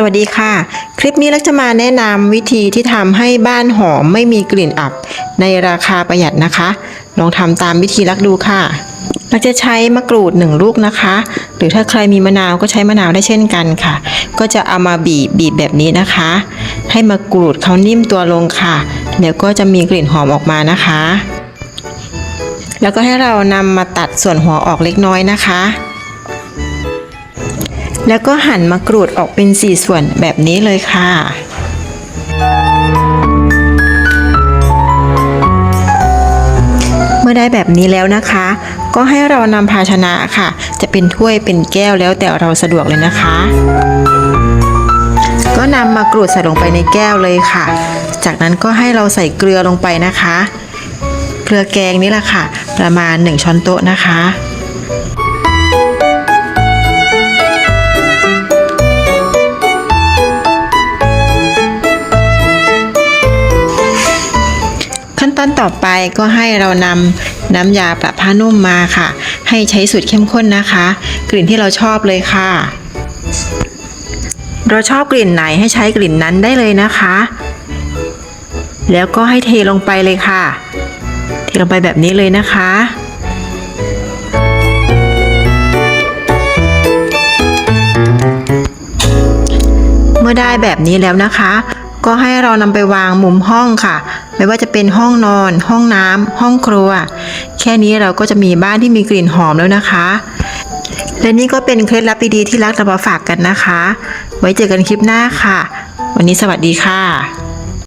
สวัสดีค่ะ คลิปนี้เราจะมาแนะนำวิธีที่ทำให้บ้านหอมไม่มีกลิ่นอับ ในราคาประหยัดนะคะ ลองทำตามวิธีลักดูค่ะเราจะใช้มะกรูดหนึ่งลูกนะคะ หรือถ้าใครมีมะนาวก็ใช้มะนาวได้เช่นกันค่ะ ก็จะเอามาบีบบีบแบบนี้นะคะ ให้มะกรูดเขานิ่มตัวลงค่ะ เดี๋ยวก็จะมีกลิ่นหอมออกมานะคะ แล้วก็ให้เรานำมาตัดส่วนหัวออกเล็กน้อยนะคะ แล้วก็หั่นมะกรูดออกเป็น4ส่วนแบบนี้เลยค่ะเมื่อได้แบบนี้แล้วนะคะ ก็ให้เรานำภาชนะค่ะ จะเป็นถ้วยเป็นแก้วแล้วแต่เราสะดวกเลยนะคะ ก็นำมะกรูดใส่ลงไปในแก้วเลยค่ะ จากนั้นก็ให้เราใส่เกลือลงไปนะคะ เกลือแกงนี่แหละค่ะ ประมาณ 1 ช้อนโต๊ะนะคะ ตอนต่อไปก็ให้เรานำน้ำยาปรับผ้านุ่มมาค่ะ ให้ใช้สูตรเข้มข้นนะคะ กลิ่นที่เราชอบเลยค่ะ เราชอบกลิ่นไหนให้ใช้กลิ่นนั้นได้เลยนะคะ แล้วก็ให้เทลงไปเลยค่ะ เทลงไปแบบนี้เลยนะคะเมื่อได้แบบนี้แล้วนะคะ ก็ให้เรานำไปวางมุมห้องค่ะ ไม่ว่าจะเป็นห้องนอน ห้องน้ำห้องครัว แค่นี้เราก็จะมีบ้านที่มีกลิ่นหอมแล้วนะคะ และนี่ก็เป็นเคล็ดลับดีๆที่รักเรามาฝากกันนะคะ ไว้เจอกันคลิปหน้าค่ะ วันนี้สวัสดีค่ะ